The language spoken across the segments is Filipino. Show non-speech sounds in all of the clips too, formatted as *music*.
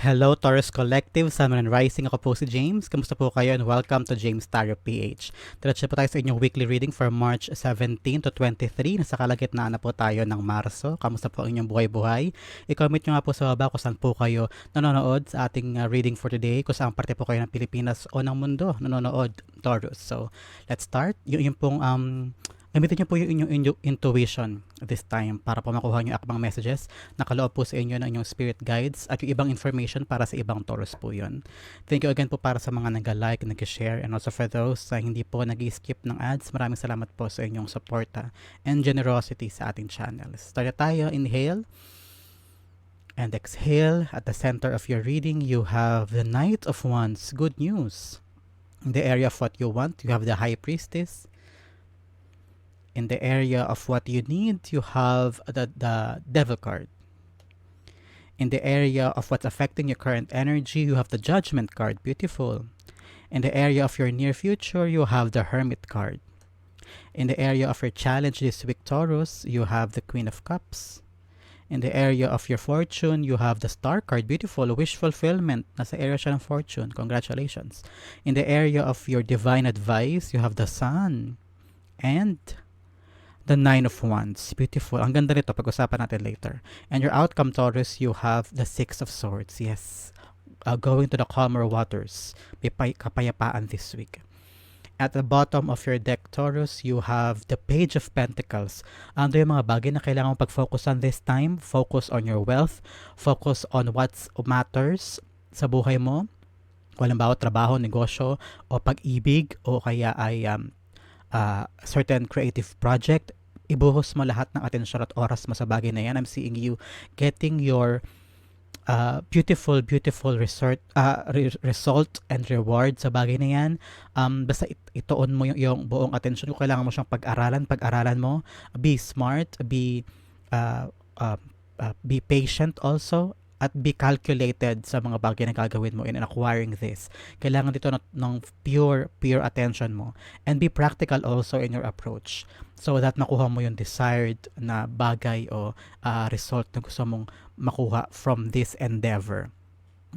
Hello Taurus Collective, Sun and Rising. Ako po si James. Kamusta po kayo and welcome to James Tarot PH. Diretso po tayo sa inyong weekly reading for March 17 to 23. Nasa kalagitnaan na po tayo ng Marso. Kamusta po ang inyong buhay-buhay? I-comment nyo nga po sa baba kung saan po kayo nanonood sa ating uh, reading for today. Kung saan parte po kayo ng Pilipinas o ng mundo nanonood Taurus. So, let's start. Y- yung pong um, Gamitin niyo po yung inyong inyo- intuition this time para po makuha niyo akbang messages. Nakaloob po sa inyo ng inyong spirit guides at yung ibang information para sa ibang Taurus po yun. Thank you again po para sa mga nag-like, nag-share, and also for those na hindi po nag-skip ng ads. Maraming salamat po sa inyong suporta and generosity sa ating channel. Start tayo. Inhale. And exhale. At the center of your reading, you have the Knight of Wands. Good news. In the area of what you want, you have the High Priestess in the area of what you need, you have the, the devil card. In the area of what's affecting your current energy, you have the judgment card. Beautiful. In the area of your near future, you have the hermit card. In the area of your challenge this week, Taurus, you have the queen of cups. In the area of your fortune, you have the star card. Beautiful. Wish fulfillment. Nasa area siya ng fortune. Congratulations. In the area of your divine advice, you have the sun. And the Nine of Wands. Beautiful. Ang ganda nito. Pag-usapan natin later. And your outcome, Taurus, you have the Six of Swords. Yes. Uh, going to the calmer waters. May pay- kapayapaan this week. At the bottom of your deck, Taurus, you have the Page of Pentacles. Ano yung mga bagay na kailangan mong pag-focus on this time? Focus on your wealth. Focus on what matters sa buhay mo. Kung halimbawa, trabaho, negosyo, o pag-ibig, o kaya ay um, uh, certain creative project, ibuhos mo lahat ng atensyon at oras mo sa bagay na yan. I'm seeing you getting your uh, beautiful, beautiful resort, uh, re- result and reward sa bagay na yan. Um, basta it- ituon mo yung, yung buong atensyon. Kung kailangan mo siyang pag-aralan, pag-aralan mo. Be smart, be, uh, uh, uh, be patient also at be calculated sa mga bagay na gagawin mo in acquiring this. Kailangan dito ng, pure, pure attention mo. And be practical also in your approach. So that makuha mo yung desired na bagay o uh, result na gusto mong makuha from this endeavor.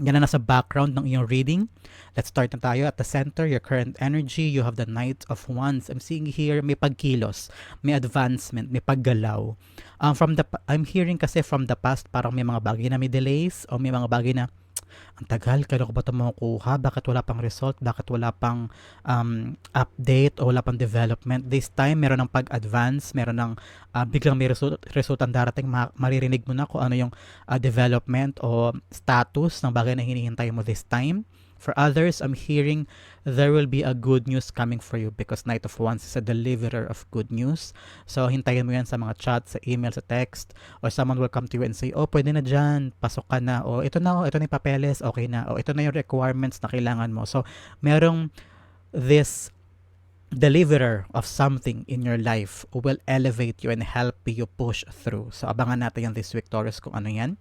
Yan na nasa background ng iyong reading. Let's start na tayo. At the center, your current energy, you have the Knight of Wands. I'm seeing here, may pagkilos, may advancement, may paggalaw. Um, from the, I'm hearing kasi from the past, parang may mga bagay na may delays o may mga bagay na ang tagal, kailan ko ba ito makukuha? Bakit wala pang result? Bakit wala pang um, update o wala pang development? This time, meron ng pag-advance, meron ng uh, biglang may result, result ang darating, ma- maririnig mo na kung ano yung uh, development o status ng bagay na hinihintay mo this time. For others, I'm hearing there will be a good news coming for you because Knight of Wands is a deliverer of good news. So, hintayin mo yan sa mga chat, sa email, sa text, or someone will come to you and say, oh, pwede na dyan, pasok ka na, o ito na, oh, ito na yung papeles, okay na, o ito na yung requirements na kailangan mo. So, merong this deliverer of something in your life will elevate you and help you push through. So, abangan natin yan this week, Taurus, kung ano yan.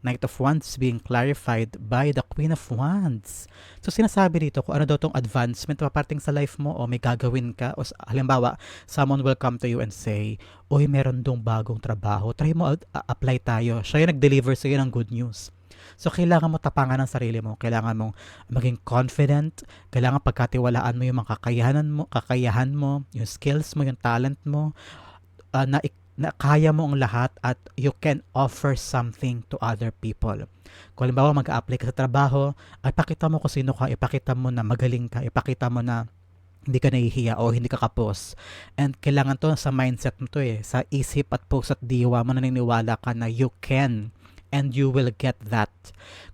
Knight of Wands being clarified by the Queen of Wands. So, sinasabi dito kung ano daw tong advancement paparting sa life mo o may gagawin ka o halimbawa, someone will come to you and say, Uy, meron dong bagong trabaho. Try mo, apply tayo. Siya yung nag-deliver sa'yo ng good news. So, kailangan mo tapangan ang sarili mo. Kailangan mong maging confident. Kailangan pagkatiwalaan mo yung mga kakayahan mo, kakayahan mo, yung skills mo, yung talent mo, uh, na, na kaya mo ang lahat at you can offer something to other people. Kung halimbawa mag-apply ka sa trabaho, ay pakita mo kung sino ka, ipakita mo na magaling ka, ipakita mo na hindi ka nahihiya o hindi ka kapos. And kailangan to sa mindset mo to eh. Sa isip at puso at diwa mo naniniwala ka na you can and you will get that.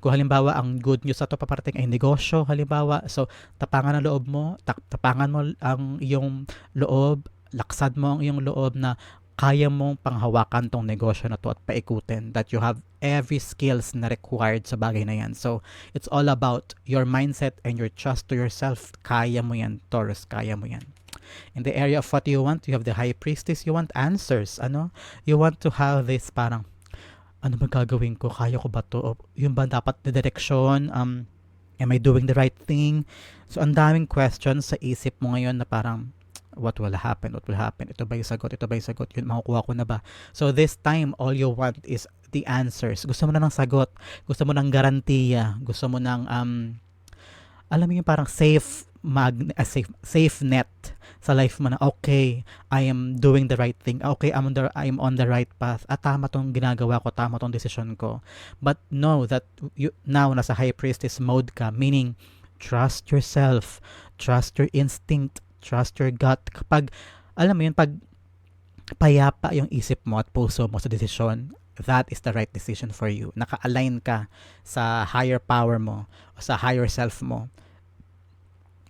Kung halimbawa ang good news sa to paparating ay negosyo, halimbawa, so tapangan ang loob mo, tap, tapangan mo ang iyong loob, laksad mo ang iyong loob na kaya mong panghawakan tong negosyo na to at paikutin that you have every skills na required sa bagay na yan. So, it's all about your mindset and your trust to yourself. Kaya mo yan, Taurus, kaya mo yan. In the area of what you want, you have the high priestess, you want answers, ano? You want to have this parang, ano ba gagawin ko? Kaya ko ba to? O, yun ba dapat na direksyon? Um, am I doing the right thing? So, ang daming questions sa isip mo ngayon na parang, what will happen? What will happen? Ito ba yung sagot? Ito ba yung sagot? Yun, makukuha ko na ba? So, this time, all you want is the answers. Gusto mo na ng sagot. Gusto mo ng garantiya. Gusto mo ng, um, alam mo yung parang safe mag a safe safe net sa life mo na okay I am doing the right thing okay I'm on the I'm on the right path at tama tong ginagawa ko tama tong desisyon ko but know that you now nasa high priestess mode ka meaning trust yourself trust your instinct trust your gut. Kapag alam mo yun pag payapa yung isip mo at puso mo sa desisyon that is the right decision for you. Naka-align ka sa higher power mo o sa higher self mo.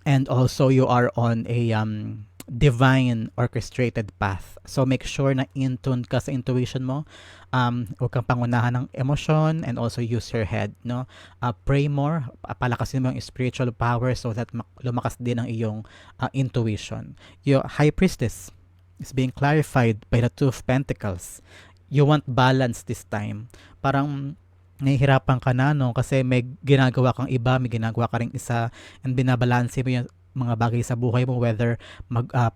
And also you are on a um, divine orchestrated path. So make sure na in tune ka sa intuition mo. Um, huwag kang pangunahan ng emosyon and also use your head. No? Uh, pray more, palakasin mo yung spiritual power so that lumakas din ang iyong uh, intuition. Your high priestess is being clarified by the two of pentacles. You want balance this time. Parang nahihirapan ka na no kasi may ginagawa kang iba, may ginagawa ka ring isa and binabalanse mo yung mga bagay sa buhay mo whether mag uh,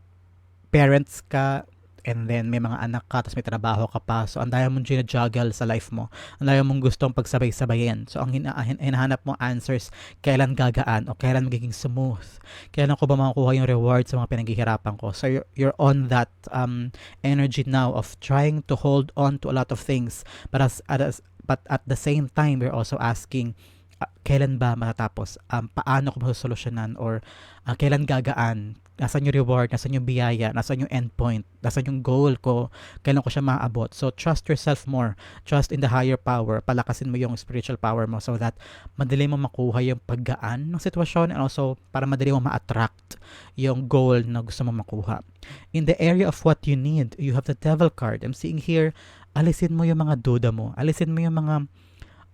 parents ka and then may mga anak ka tapos may trabaho ka pa. So ang daya mong juggle sa life mo. Ang daya mong gustong pagsabay-sabayin. So ang hina- hinahanap mo answers kailan gagaan o kailan magiging smooth? Kailan ko ba makukuha yung reward sa mga pinaghihirapan ko? So you're, you're on that um, energy now of trying to hold on to a lot of things but as, as but at the same time we're also asking uh, kailan ba matatapos um, paano ko masosolusyonan or uh, kailan gagaan nasan yung reward, nasan yung biyaya, nasan yung endpoint, nasan yung goal ko, kailan ko siya maabot. So, trust yourself more. Trust in the higher power. Palakasin mo yung spiritual power mo so that madali mo makuha yung paggaan ng sitwasyon and also para madali mo ma-attract yung goal na gusto mo makuha. In the area of what you need, you have the devil card. I'm seeing here, alisin mo yung mga duda mo. Alisin mo yung mga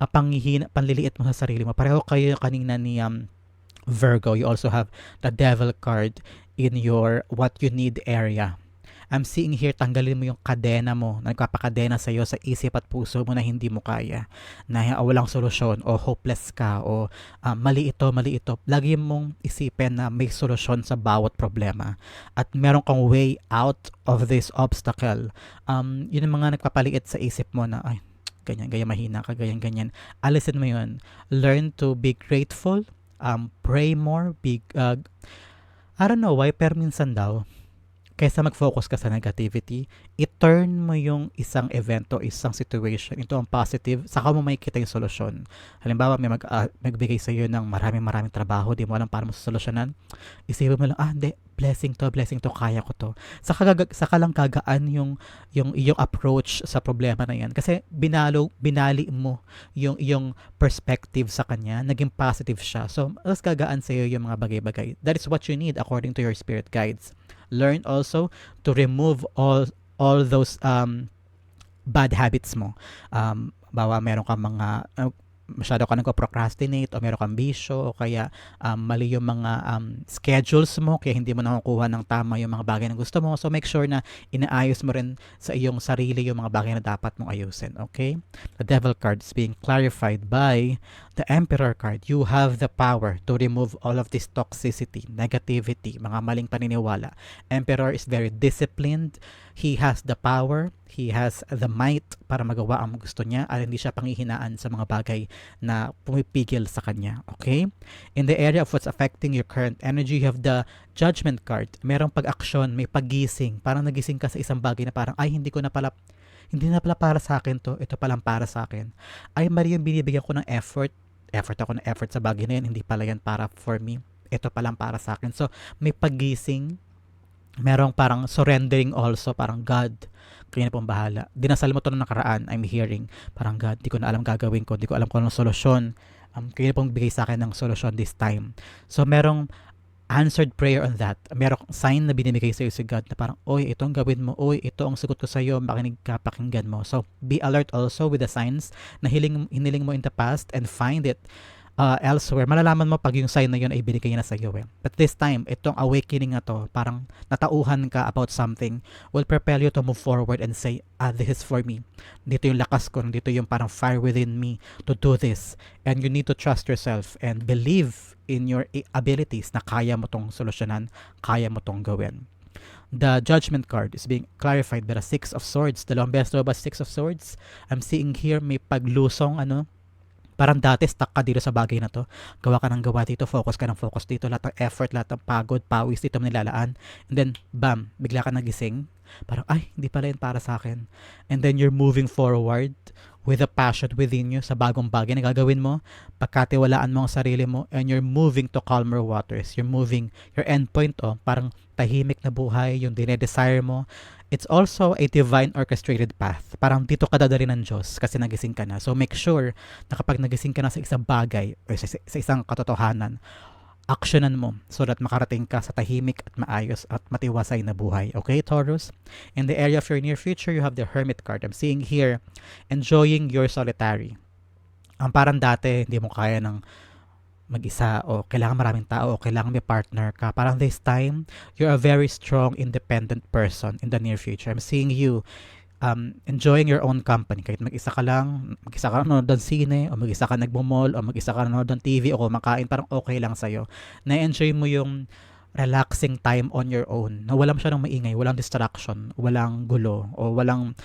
uh, panghihina, panliliit mo sa sarili mo. Pareho kayo kanina ni um, Virgo. You also have the devil card in your what you need area. I'm seeing here, tanggalin mo yung kadena mo na nagpapakadena sa iyo sa isip at puso mo na hindi mo kaya, na walang solusyon o hopeless ka o uh, mali ito, mali ito. Lagi mong isipin na may solusyon sa bawat problema at meron kang way out of this obstacle. Um, yun ang mga nagpapaliit sa isip mo na, ay, ganyan, ganyan, mahina ka, ganyan, ganyan. Alisin mo yun. Learn to be grateful, um, pray more, be, uh, I don't know why, pero minsan daw, kaysa mag-focus ka sa negativity, i-turn mo yung isang event o isang situation into ang positive, saka mo makikita yung solusyon. Halimbawa, may mag, uh, magbigay sa iyo ng maraming maraming trabaho, di mo alam paano mo solusyonan. Isipin mo lang, ah, hindi, blessing to, blessing to, kaya ko to. Saka, saka lang gagaan yung, yung, yung approach sa problema na yan. Kasi binalo, binali mo yung, yung perspective sa kanya, naging positive siya. So, mas gagaan sa iyo yung mga bagay-bagay. That is what you need according to your spirit guides. Learn also to remove all all those um, bad habits mo. Um, bawa meron ka mga uh, masyado ka nagko-procrastinate o meron kang bisyo o kaya um, mali yung mga um, schedules mo kaya hindi mo nakukuha ng tama yung mga bagay na gusto mo. So make sure na inaayos mo rin sa iyong sarili yung mga bagay na dapat mong ayusin. Okay? The devil card is being clarified by the emperor card. You have the power to remove all of this toxicity, negativity, mga maling paniniwala. Emperor is very disciplined. He has the power. He has the might para magawa ang gusto niya at hindi siya panghihinaan sa mga bagay na pumipigil sa kanya. Okay? In the area of what's affecting your current energy, you have the judgment card. Merong pag-aksyon, may pagising. Parang nagising ka sa isang bagay na parang, ay, hindi ko na pala hindi na pala para sa akin to, ito palang para sa akin. Ay, mali binibigyan ko ng effort, effort ako ng effort sa bagay na yan, hindi pala yan para for me, ito palang para sa akin. So, may pagising, merong parang surrendering also, parang God, kaya na pong bahala. Dinasal mo to nung nakaraan, I'm hearing, parang God, di ko na alam gagawin ko, di ko alam kung anong solusyon. Um, kaya na pong bigay sa akin ng solusyon this time. So, merong answered prayer on that. Merong sign na binibigay sa iyo si God na parang, oy, ito ang gawin mo, oy, ito ang sagot ko sa iyo, makinig ka, pakinggan mo. So, be alert also with the signs na hiling, hiniling mo in the past and find it uh, elsewhere, malalaman mo pag yung sign na yun ay binigay na sa iyo. Eh. But this time, itong awakening na to, parang natauhan ka about something, will propel you to move forward and say, ah, this is for me. Dito yung lakas ko, dito yung parang fire within me to do this. And you need to trust yourself and believe in your abilities na kaya mo tong solusyonan, kaya mo tong gawin. The Judgment card is being clarified by the Six of Swords. Dalawang beses ba Six of Swords? I'm seeing here may paglusong ano, parang dati stuck ka dito sa bagay na to. Gawa ka ng gawa dito, focus ka ng focus dito, lahat ng effort, lahat ng pagod, pawis dito nilalaan. And then, bam, bigla ka nagising. Parang, ay, hindi pala yun para sa akin. And then you're moving forward with a passion within you sa bagong bagay na gagawin mo, pagkatiwalaan mo ang sarili mo, and you're moving to calmer waters. You're moving, your endpoint, oh, parang tahimik na buhay, yung dinedesire mo, it's also a divine orchestrated path. Parang dito ka dadali ng Diyos kasi nagising ka na. So make sure na kapag nagising ka na sa isang bagay o sa, sa isang katotohanan, actionan mo so that makarating ka sa tahimik at maayos at matiwasay na buhay. Okay, Taurus? In the area of your near future, you have the Hermit card. I'm seeing here, enjoying your solitary. Ang parang dati, hindi mo kaya ng mag-isa o kailangan maraming tao o kailangan may partner ka. Parang this time, you're a very strong, independent person in the near future. I'm seeing you um, enjoying your own company. Kahit mag-isa ka lang, mag-isa ka nanonood ng sine, o mag-isa ka nagmo-mall, o mag-isa ka nanonood ng TV, o kumakain, parang okay lang sa'yo. Na-enjoy mo yung relaxing time on your own. Na walang siya ng maingay, walang distraction, walang gulo, o walang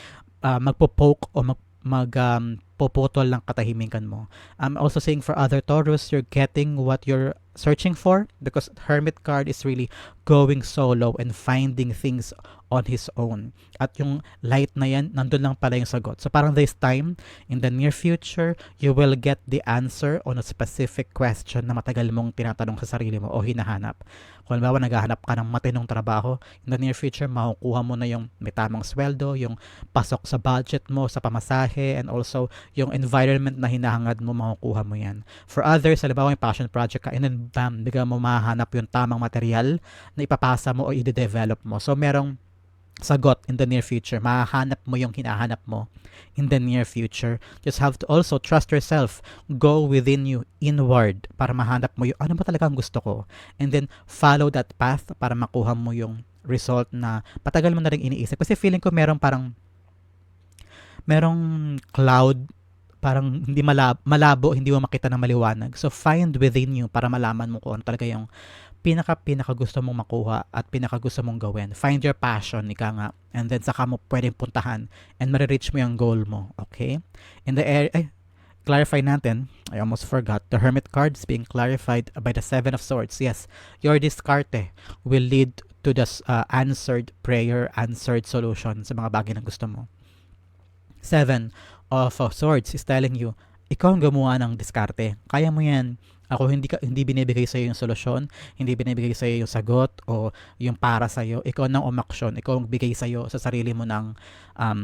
uh, magpo-poke o mag, mag um, puputol ng katahimikan mo. I'm also saying for other Taurus, you're getting what you're searching for because Hermit card is really going solo and finding things on his own. At yung light na yan, nandun lang pala yung sagot. So parang this time, in the near future, you will get the answer on a specific question na matagal mong tinatanong sa sarili mo o hinahanap. Kung halimbawa naghahanap ka ng matinong trabaho, in the near future, makukuha mo na yung may tamang sweldo, yung pasok sa budget mo, sa pamasahe, and also yung environment na hinahangad mo, makukuha mo yan. For others, halimbawa may passion project ka, and then bam, bigla mo mahanap yung tamang material na ipapasa mo o i-develop mo. So merong sagot in the near future. Mahahanap mo yung hinahanap mo in the near future. Just have to also trust yourself. Go within you, inward, para mahanap mo yung ano ba talaga ang gusto ko. And then follow that path para makuha mo yung result na patagal mo na rin iniisip. Kasi feeling ko merong parang merong cloud parang hindi malabo, malabo, hindi mo makita ng maliwanag. So find within you para malaman mo kung ano talaga yung pinaka pinaka gusto mong makuha at pinaka gusto mong gawin. Find your passion, ika nga. And then saka mo pwedeng puntahan and marireach mo yung goal mo. Okay? In the area, ay, clarify natin, I almost forgot, the Hermit card is being clarified by the Seven of Swords. Yes, your discarte will lead to the uh, answered prayer, answered solution sa mga bagay na gusto mo. Seven of Swords is telling you, ikaw ang gumawa ng diskarte. Kaya mo yan ako hindi ka, hindi binibigay sa iyo yung solusyon, hindi binibigay sa iyo yung sagot o yung para sa iyo. Ikaw nang umaksyon, ikaw ang bigay sa iyo sa sarili mo ng um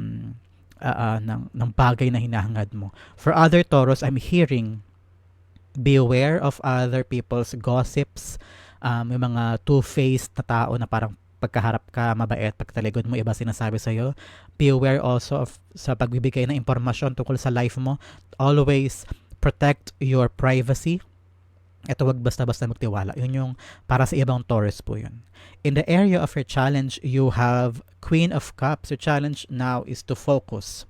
uh, uh, ng ng bagay na hinahangad mo. For other Taurus, I'm hearing beware of other people's gossips, um, yung mga two-faced na tao na parang pagkaharap ka mabait, pagtaligod mo iba sinasabi sa iyo. Be aware also of sa pagbibigay ng impormasyon tungkol sa life mo. Always protect your privacy ito wag basta-basta magtiwala. Yun yung para sa ibang Taurus po yun. In the area of your challenge, you have Queen of Cups. Your challenge now is to focus.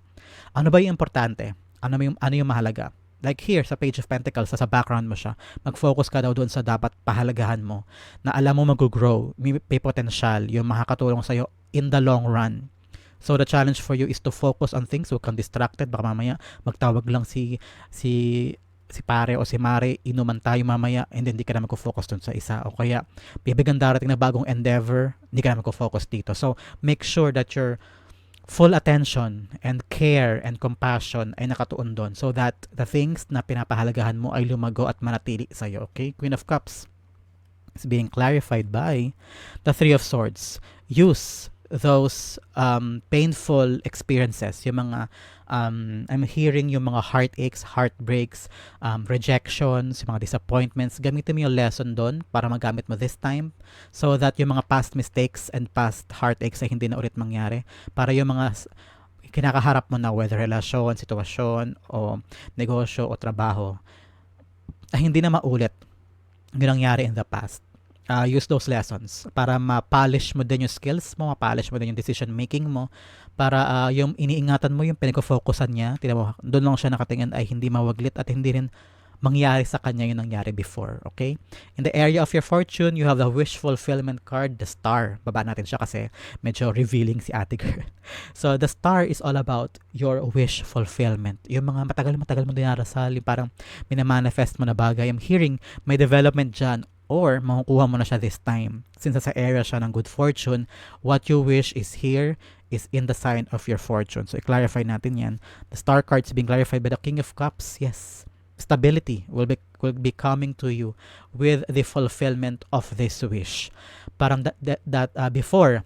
Ano ba yung importante? Ano yung, ano yung mahalaga? Like here, sa Page of Pentacles, sa background mo siya, mag-focus ka daw doon sa dapat pahalagahan mo, na alam mo mag-grow, may, may potential, yung makakatulong sa'yo in the long run. So the challenge for you is to focus on things, huwag kang distracted, baka mamaya magtawag lang si si si pare o si mare, inuman tayo mamaya and then hindi ka na magko-focus dun sa isa. O kaya, bibigyan darating na bagong endeavor, hindi ka na magko-focus dito. So, make sure that your full attention and care and compassion ay nakatuon doon so that the things na pinapahalagahan mo ay lumago at manatili sa iyo. Okay? Queen of Cups is being clarified by the Three of Swords. Use those um, painful experiences, yung mga um, I'm hearing yung mga heartaches, heartbreaks, um, rejections, yung mga disappointments, gamitin mo yung lesson doon para magamit mo this time so that yung mga past mistakes and past heartaches ay hindi na ulit mangyari. Para yung mga kinakaharap mo na whether relasyon, sitwasyon o negosyo o trabaho ay hindi na maulit yung nangyari in the past uh, use those lessons para ma-polish mo din yung skills mo, ma-polish mo din yung decision making mo para uh, yung iniingatan mo yung pinag-focusan niya, tinan mo, doon lang siya nakatingin ay hindi mawaglit at hindi rin mangyari sa kanya yung nangyari before, okay? In the area of your fortune, you have the wish fulfillment card, the star. Baba natin siya kasi medyo revealing si ate girl. *laughs* So, the star is all about your wish fulfillment. Yung mga matagal-matagal mo dinarasal, yung parang minamanifest mo na bagay. I'm hearing may development dyan or makukuha mo na siya this time. Since sa area siya ng good fortune, what you wish is here is in the sign of your fortune. So, i-clarify natin yan. The star cards being clarified by the King of Cups, yes. Stability will be, will be coming to you with the fulfillment of this wish. Parang that, that, that uh, before,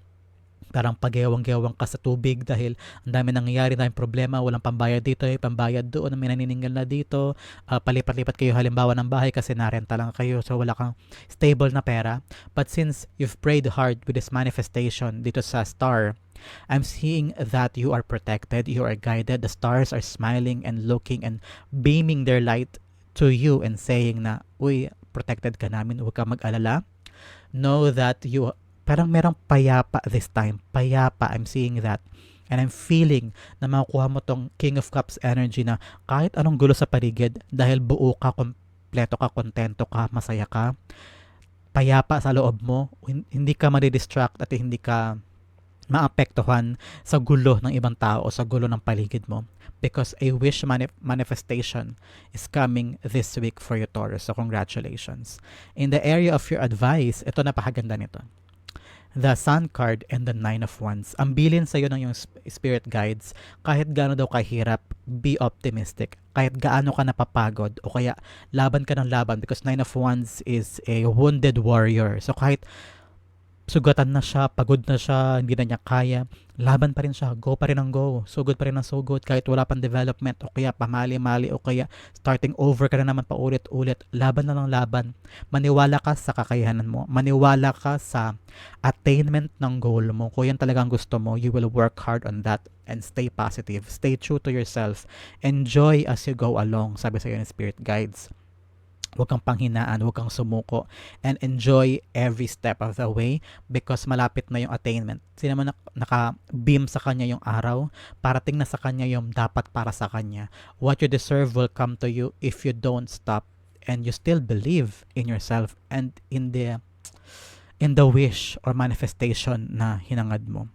parang pagyawang-gewang ka sa tubig dahil ang dami nangyayari, daming problema, walang pambayad dito, eh, pambayad doon, may naniningil na dito, uh, palipat-lipat kayo halimbawa ng bahay kasi narenta lang kayo, so wala kang stable na pera. But since you've prayed hard with this manifestation dito sa star, I'm seeing that you are protected, you are guided, the stars are smiling and looking and beaming their light to you and saying na, uy, protected ka namin, huwag ka mag-alala. Know that you, parang merong payapa this time. Payapa, I'm seeing that. And I'm feeling na makukuha mo tong King of Cups energy na kahit anong gulo sa paligid, dahil buo ka, kompleto ka, kontento ka, masaya ka, payapa sa loob mo, hindi ka madidistract at hindi ka maapektuhan sa gulo ng ibang tao o sa gulo ng paligid mo because a wish manif- manifestation is coming this week for you Taurus. So congratulations. In the area of your advice, ito napakaganda nito. The Sun card and the Nine of Wands. Ang bilin sa iyo ng yung spirit guides, kahit gaano daw kahirap, be optimistic. Kahit gaano ka napapagod o kaya laban ka ng laban because Nine of Wands is a wounded warrior. So kahit sugatan na siya, pagod na siya, hindi na niya kaya, laban pa rin siya, go pa rin ang go, sugod pa rin ang sugod, kahit wala pang development, o kaya pamali-mali, o kaya starting over ka na naman paulit-ulit, laban na ng laban. Maniwala ka sa kakayahanan mo, maniwala ka sa attainment ng goal mo. Kung yan talagang gusto mo, you will work hard on that and stay positive, stay true to yourself, enjoy as you go along, sabi sa ng Spirit Guides Huwag kang panghinaan, huwag kang sumuko, and enjoy every step of the way because malapit na yung attainment. Sino man naka-beam sa kanya yung araw, parating na sa kanya yung dapat para sa kanya. What you deserve will come to you if you don't stop and you still believe in yourself and in the in the wish or manifestation na hinangad mo.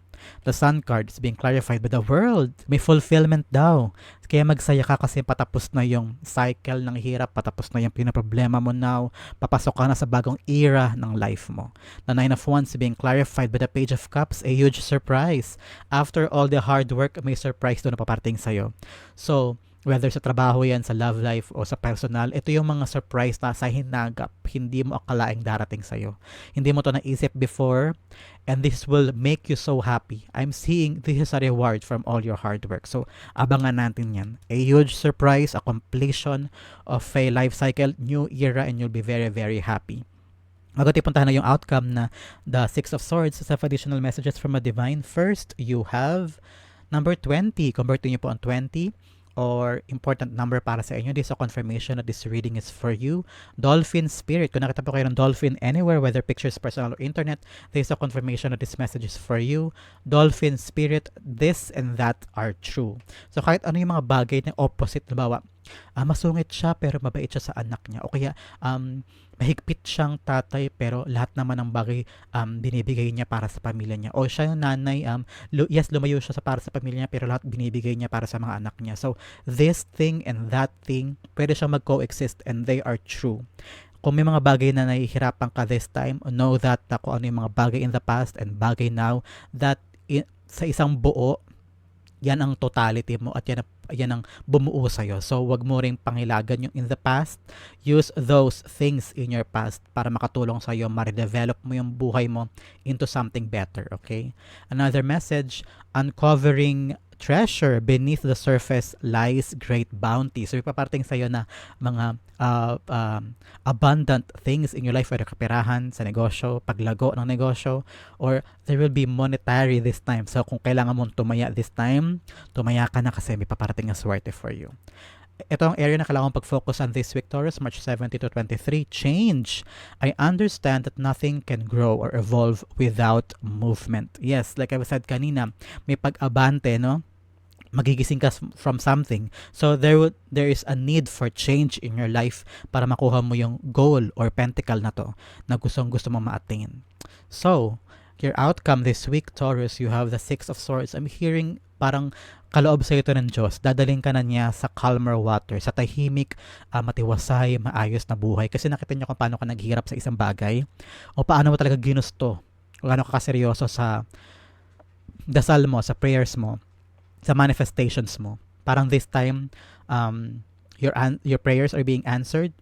The sun card is being clarified by the world. May fulfillment daw. Kaya magsaya ka kasi patapos na yung cycle ng hirap, patapos na yung pinaproblema mo now, papasok ka na sa bagong era ng life mo. The Nine of Wands being clarified by the Page of Cups, a huge surprise. After all the hard work, may surprise doon na paparating sa'yo. So, whether sa trabaho yan, sa love life, o sa personal, ito yung mga surprise na sa hinagap, hindi mo akalaing darating sa'yo. Hindi mo to naisip before, and this will make you so happy. I'm seeing this is a reward from all your hard work. So, abangan natin yan. A huge surprise, a completion of a life cycle, new era, and you'll be very, very happy. Magati puntahan na yung outcome na the Six of Swords, sa additional messages from a divine. First, you have number 20. Convertin niyo po ang 20 or important number para sa inyo. This is a confirmation that this reading is for you. Dolphin Spirit. Kung nakita po kayo ng dolphin anywhere, whether pictures, personal, or internet, this is a confirmation that this message is for you. Dolphin Spirit, this and that are true. So kahit ano yung mga bagay na opposite, nabawa, uh, masungit siya pero mabait siya sa anak niya. O kaya um, mahigpit siyang tatay pero lahat naman ng bagay um, binibigay niya para sa pamilya niya. O siya yung nanay, um, lo, yes, lumayo siya sa para sa pamilya niya pero lahat binibigay niya para sa mga anak niya. So, this thing and that thing, pwede siyang mag-coexist and they are true. Kung may mga bagay na nahihirapan ka this time, know that na kung ano yung mga bagay in the past and bagay now, that in, sa isang buo, yan ang totality mo at yan, yan ang bumuo sa'yo. So, wag mo ring pangilagan yung in the past. Use those things in your past para makatulong sa'yo, ma-redevelop mo yung buhay mo into something better, okay? Another message, uncovering treasure beneath the surface lies great bounty. So, ipaparting sa'yo na mga uh, um, abundant things in your life, whether kapirahan sa negosyo, paglago ng negosyo, or there will be monetary this time. So, kung kailangan mong tumaya this time, tumaya ka na kasi may paparating na swerte for you ito ang area na kailangan pag-focus on this week, Taurus, March 70 to 23. Change. I understand that nothing can grow or evolve without movement. Yes, like I said kanina, may pag-abante, no? magigising ka from something. So there would there is a need for change in your life para makuha mo yung goal or pentacle na to na gustong gusto mo ma-attain. So, your outcome this week, Taurus, you have the Six of Swords. I'm hearing parang kaloob sa ito ng Diyos. Dadaling ka na niya sa calmer water, sa tahimik, ah, matiwasay, maayos na buhay. Kasi nakita niyo kung paano ka naghihirap sa isang bagay o paano mo talaga ginusto o paano ka kaseryoso sa dasal mo, sa prayers mo, sa manifestations mo. Parang this time, um, your an- your prayers are being answered.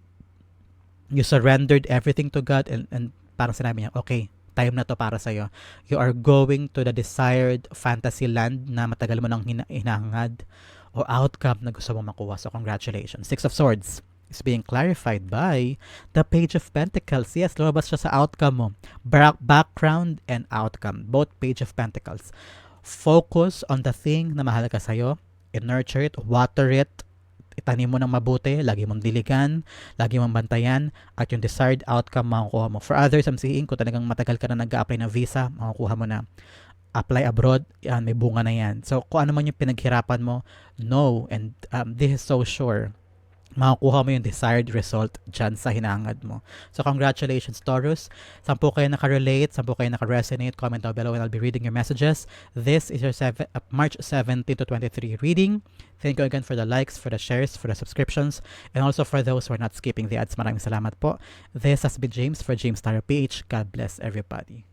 You surrendered everything to God and, and parang sinabi niya, okay, time na to para sa'yo. You are going to the desired fantasy land na matagal mo nang hina- hinahangad o outcome na gusto mo makuha. So, congratulations. Six of Swords is being clarified by the Page of Pentacles. Yes, lumabas siya sa outcome mo. Back- background and outcome. Both Page of Pentacles. Focus on the thing na mahalaga sa'yo. I-nurture it, water it, itanim mo ng mabuti, lagi mong diligan, lagi mong bantayan, at yung desired outcome makukuha mo. For others, I'm seeing kung talagang matagal ka na nag-apply ng visa, makukuha mo na. Apply abroad, yan, may bunga na yan. So, kung ano man yung pinaghirapan mo, no, and um, this is so sure, makukuha mo yung desired result dyan sa hinangad mo. So, congratulations, Taurus. Sampu kayo nakarelate, sampu kayo nakaresonate, comment down below and I'll be reading your messages. This is your seven, uh, March 17 to 23 reading. Thank you again for the likes, for the shares, for the subscriptions, and also for those who are not skipping the ads. Maraming salamat po. This has been James for James Tarot PH. God bless everybody.